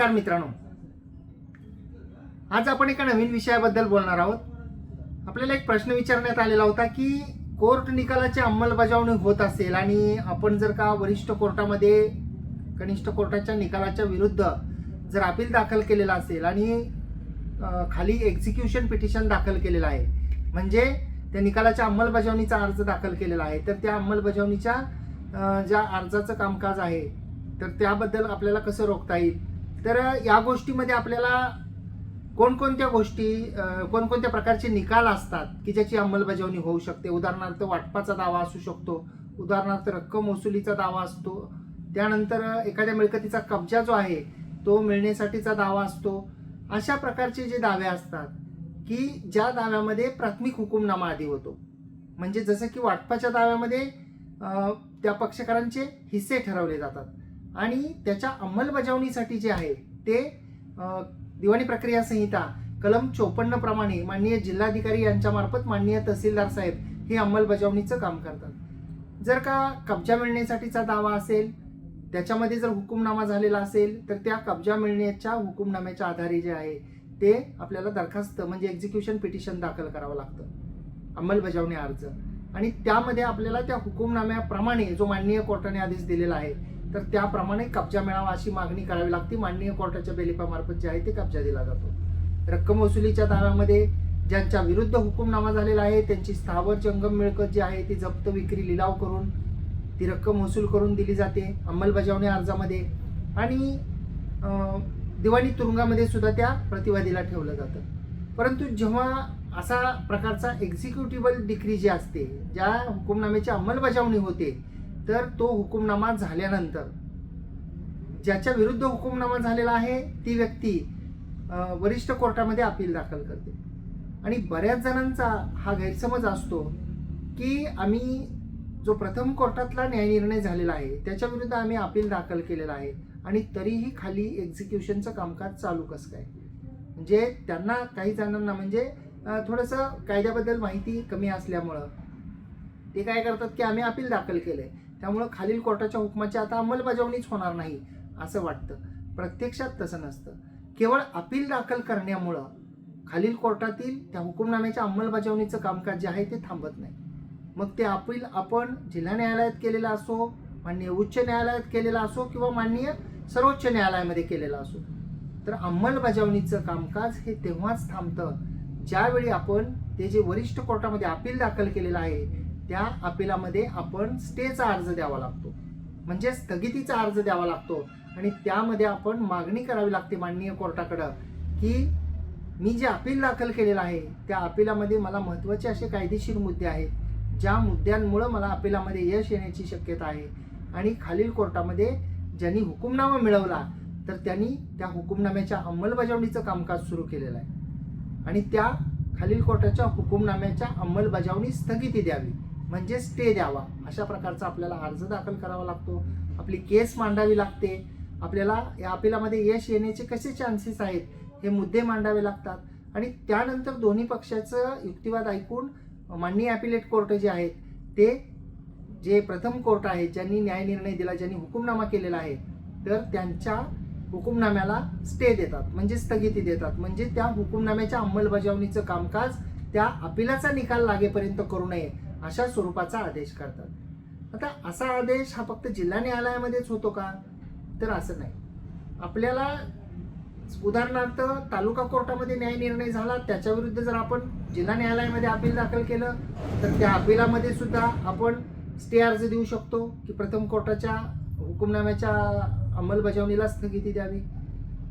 नमस्कार मित्रांनो. आज आपण एका नवीन विषयाबद्दल बोलणार आहोत. आपल्याला एक प्रश्न विचारण्यात आलेला होता की कोर्ट निकालाची अंमलबजावणी होत असेल आणि आपण जर का वरिष्ठ कोर्टामध्ये कनिष्ठ कोर्टाच्या निकालाच्या विरुद्ध जर अपील दाखल केलेला असेल आणि खाली एक्झिक्युशन पिटिशन दाखल केलेलं आहे म्हणजे त्या निकालाच्या अंमलबजावणीचा अर्ज दाखल केलेला आहे तर त्या अंमलबजावणीच्या ज्या अर्जाचं कामकाज आहे तर त्याबद्दल आपल्याला कसं रोखता येईल? तर या गोष्टीमध्ये आपल्याला कोणकोणत्या गोष्टी कोणकोणत्या प्रकारचे निकाल असतात की ज्याची अंमलबजावणी होऊ शकते? उदाहरणार्थ वाटपाचा दावा असू शकतो उदाहरणार्थ रक्कम वसुलीचा दावा असतो त्यानंतर एखाद्या मिळकतीचा कब्जा जो आहे तो मिळण्यासाठीचा दावा असतो. अशा प्रकारचे जे दावे असतात की ज्या दाव्यामध्ये प्राथमिक हुकुमनामा आधी होतो. म्हणजे जसं की वाटपाच्या दाव्यामध्ये त्या पक्षकारांचे हिस्से ठरवले जातात. आणि त्याच्या अंमलबजावणीसाठी जे आहे ते दिवाणी प्रक्रिया संहिता कलम चोपन्न प्रमाणे माननीय जिल्हाधिकारी यांच्या मार्फत माननीय तहसीलदार साहेब हे अंमलबजावणीचं काम करतात. जर का कब्जा मिळण्यासाठीचा दावा असेल त्याच्यामध्ये जर हुकुमनामा झालेला असेल तर त्या कब्जा मिळण्याच्या हुकुमनाम्याच्या आधारे जे आहे ते आपल्याला दरखास्त म्हणजे एक्झिक्युशन पिटिशन दाखल करावं लागतं. अंमलबजावणी अर्ज. आणि त्यामध्ये आपल्याला त्या हुकुमनाम्याप्रमाणे जो माननीय कोर्टाने आदेश दिलेला आहे तर त्याप्रमाणे कब्जा मिळावा अशी मागणी करावी लागते. माननीय कोर्टाच्या बेलिपामार्फत जे आहे ते कब्जा दिला जातो. रक्कम वसुलीच्या दाव्यामध्ये ज्यांच्या विरुद्ध हुकुमनामा झालेला आहे त्यांची स्थावर जंगम मिळकत जी आहे ती जप्त विक्री लिलाव करून ती रक्कम वसूल करून दिली जाते अंमलबजावणी अर्जामध्ये. आणि दिवाणी तुरुंगामध्ये सुद्धा त्या प्रतिवादीला ठेवलं जातं. परंतु जेव्हा असा प्रकारचा एक्झिक्युटिबल डिक्री जी असते ज्या हुकुमनाम्याची अंमलबजावणी होते तर तो हुकुमनामा झाल्यानंतर ज्याच्या विरुद्ध हुकुमनामा झालेला आहे ती व्यक्ती वरिष्ठ कोर्टामध्ये अपील दाखल करते. आणि बऱ्याच जणांचा हा गैरसमज असतो की आम्ही जो प्रथम कोर्टातला न्यायनिर्णय झालेला आहे त्याच्या विरुद्ध आम्ही अपील दाखल केलेला आहे आणि तरीही खाली एक्झिक्युशनचं कामकाज चालू कसं काय? म्हणजे त्यांना काही जणांना म्हणजे थोडंसं कायद्याबद्दल माहिती कमी असल्यामुळं ते काय करतात की आम्ही अपील दाखल केलं आहे त्यामुळं खालील कोर्टाच्या हुकमाची आता अंमलबजावणीच होणार नाही असं वाटतं. प्रत्यक्षात तसं नसतं. केवळ अपील दाखल करण्यामुळं खालील कोर्टातील त्या हुकुमनाम्याच्या अंमलबजावणीचं कामकाज जे आहे ते थांबत नाही. मग ते अपील आपण जिल्हा न्यायालयात केलेलं असो माननीय उच्च न्यायालयात केलेला असो किंवा माननीय सर्वोच्च न्यायालयामध्ये केलेला असो तर अंमलबजावणीचं कामकाज हे तेव्हाच थांबतं ज्यावेळी आपण ते जे वरिष्ठ कोर्टामध्ये अपील दाखल केलेलं आहे त्या अपिलामध्ये आपण स्टेचा अर्ज द्यावा लागतो. म्हणजे स्थगितीचा अर्ज द्यावा लागतो. आणि त्यामध्ये आपण मागणी करावी लागते माननीय कोर्टाकडं की मी जे अपील दाखल केलेलं आहे त्या अपिलामध्ये मला महत्त्वाचे असे कायदेशीर मुद्दे आहेत ज्या मुद्द्यांमुळं मला अपिलामध्ये यश येण्याची शक्यता आहे. आणि खालील कोर्टामध्ये ज्यांनी हुकुमनामा मिळवला तर त्यांनी त्या हुकुमनाम्याच्या अंमलबजावणीचं कामकाज सुरू केलेलं आहे. आणि त्या खालील कोर्टाच्या हुकुमनाम्याच्या अंमलबजावणी स्थगिती द्यावी. म्हणजे स्टे द्यावा. अशा प्रकारचा आपल्याला अर्ज दाखल करावा लागतो. आपली केस मांडावी लागते. आपल्याला या अपिलामध्ये यश येण्याचे कसे चान्सेस आहेत हे मुद्दे मांडावे लागतात. आणि त्यानंतर दोन्ही पक्षाचं युक्तिवाद ऐकून माननीय ॲपिलेट कोर्ट जे आहेत ते जे प्रथम कोर्ट आहेत ज्यांनी न्याय निर्णय दिला ज्यांनी हुकुमनामा केलेला आहे तर त्यांच्या हुकुमनाम्याला स्टे देतात म्हणजे स्थगिती देतात. म्हणजे त्या हुकुमनाम्याच्या अंमलबजावणीचं कामकाज त्या अपिलाचा निकाल लागेपर्यंत करू नये. अशा स्वरूपाचा आदेश करतात. आता असा आदेश हा फक्त जिल्हा न्यायालयामध्येच होतो का? तर असं नाही. आपल्याला उदाहरणार्थ तालुका कोर्टामध्ये न्याय निर्णय झाला त्याच्या विरुद्ध जर आपण जिल्हा न्यायालयामध्ये अपील दाखल केलं तर त्या अपिलामध्ये सुद्धा आपण स्टे अर्ज देऊ शकतो की प्रथम कोर्टाच्या हुकुमनाम्याच्या अंमलबजावणीला स्थगिती द्यावी.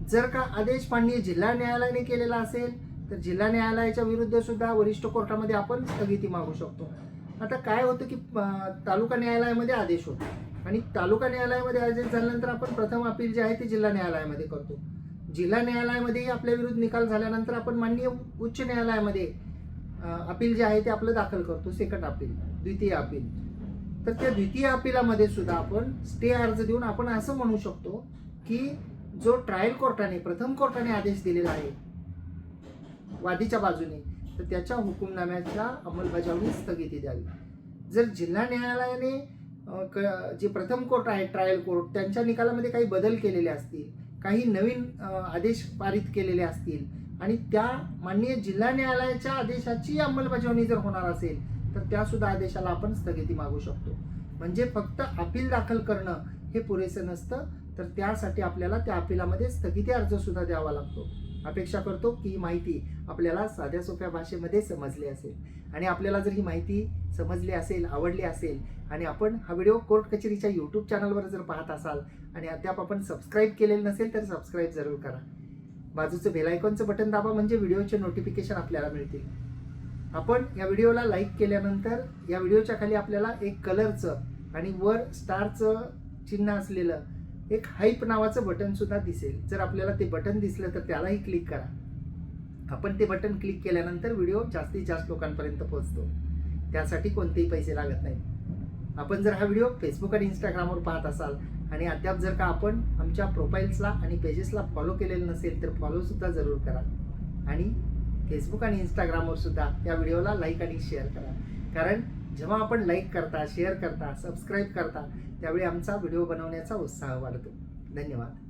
जर का आदेश माननीय जिल्हा न्यायालयाने केलेला असेल तर जिल्हा न्यायालयाच्या विरुद्ध सुद्धा वरिष्ठ कोर्टामध्ये आपण स्थगिती मागू शकतो. आता काय होतं की तालुका न्यायालयामध्ये आदेश होतो. आणि तालुका न्यायालयामध्ये आदेश झाल्यानंतर आपण प्रथम अपील जे आहे ते जिल्हा न्यायालयामध्ये करतो. जिल्हा न्यायालयामध्येही आपल्या विरुद्ध निकाल झाल्यानंतर आपण माननीय उच्च न्यायालयामध्ये अपील जे आहे ते आपलं दाखल करतो सेकंड अपील द्वितीय अपील तर त्या द्वितीय अपिलामध्ये सुद्धा आपण स्टे अर्ज देऊन आपण असं म्हणू शकतो की जो ट्रायल कोर्टाने प्रथम कोर्टाने आदेश दिलेला आहे वादीच्या बाजूने तर त्याच्या हुकुमनाम्याच्या अंमलबजावणी स्थगिती द्यावी. जर जिल्हा न्यायालयाने क- जे प्रथम कोर्ट आहे ट्रायल कोर्ट त्यांच्या निकालामध्ये काही बदल केलेले असतील काही नवीन आदेश पारित केलेले असतील आणि त्या माननीय जिल्हा न्यायालयाच्या आदेशाची अंमलबजावणी जर होणार असेल तर त्यासुद्धा आदेशाला आपण स्थगिती मागू शकतो. म्हणजे फक्त अपील दाखल करणं हे पुरेसं नसतं तर त्यासाठी आपल्याला त्या अपिलामध्ये स्थगिती अर्ज सुद्धा द्यावा लागतो. अपेक्षा करतो की ही माहिती आपल्याला साध्या सोप्या भाषेमध्ये समजली असेल. आणि आपल्याला जर ही माहिती समजली असेल आवडली असेल आणि आपण हा व्हिडिओ कोर्ट कचेरीच्या यूट्यूब चॅनलवर जर पाहत असाल आणि अद्याप आपण सबस्क्राईब केलेलं नसेल तर सबस्क्राईब जरूर करा. बाजूचं बेलायकॉनचं बटन दाबा म्हणजे व्हिडिओचे नोटिफिकेशन आपल्याला मिळतील. आपण या व्हिडिओला लाईक केल्यानंतर या व्हिडिओच्या खाली आपल्याला एक कलरचं आणि वर स्टारचं चिन्ह असलेलं एक हाईप नावाचं बटन सुद्धा दिसेल. जर आपल्याला ते बटन दिसलं तर त्यालाही क्लिक करा. आपण ते बटन क्लिक केल्यानंतर व्हिडिओ जास्तीत जास्त लोकांपर्यंत पोहोचतो. त्यासाठी कोणतेही पैसे लागत नाहीत. आपण जर हा व्हिडिओ फेसबुक आणि इंस्टाग्रामवर पाहत असाल आणि अद्याप जर का आपण आमच्या प्रोफाईल्सला आणि पेजेसला फॉलो केलेलं नसेल तर फॉलोसुद्धा जरूर करा. आणि फेसबुक आणि इंस्टाग्रामवर सुद्धा या व्हिडिओला लाईक आणि शेअर करा. कारण जेव्हा आपण लाईक करता शेअर करता सबस्क्राईब करता त्यावेळी आमचा व्हिडिओ बनवण्याचा उत्साह वाढतो. धन्यवाद.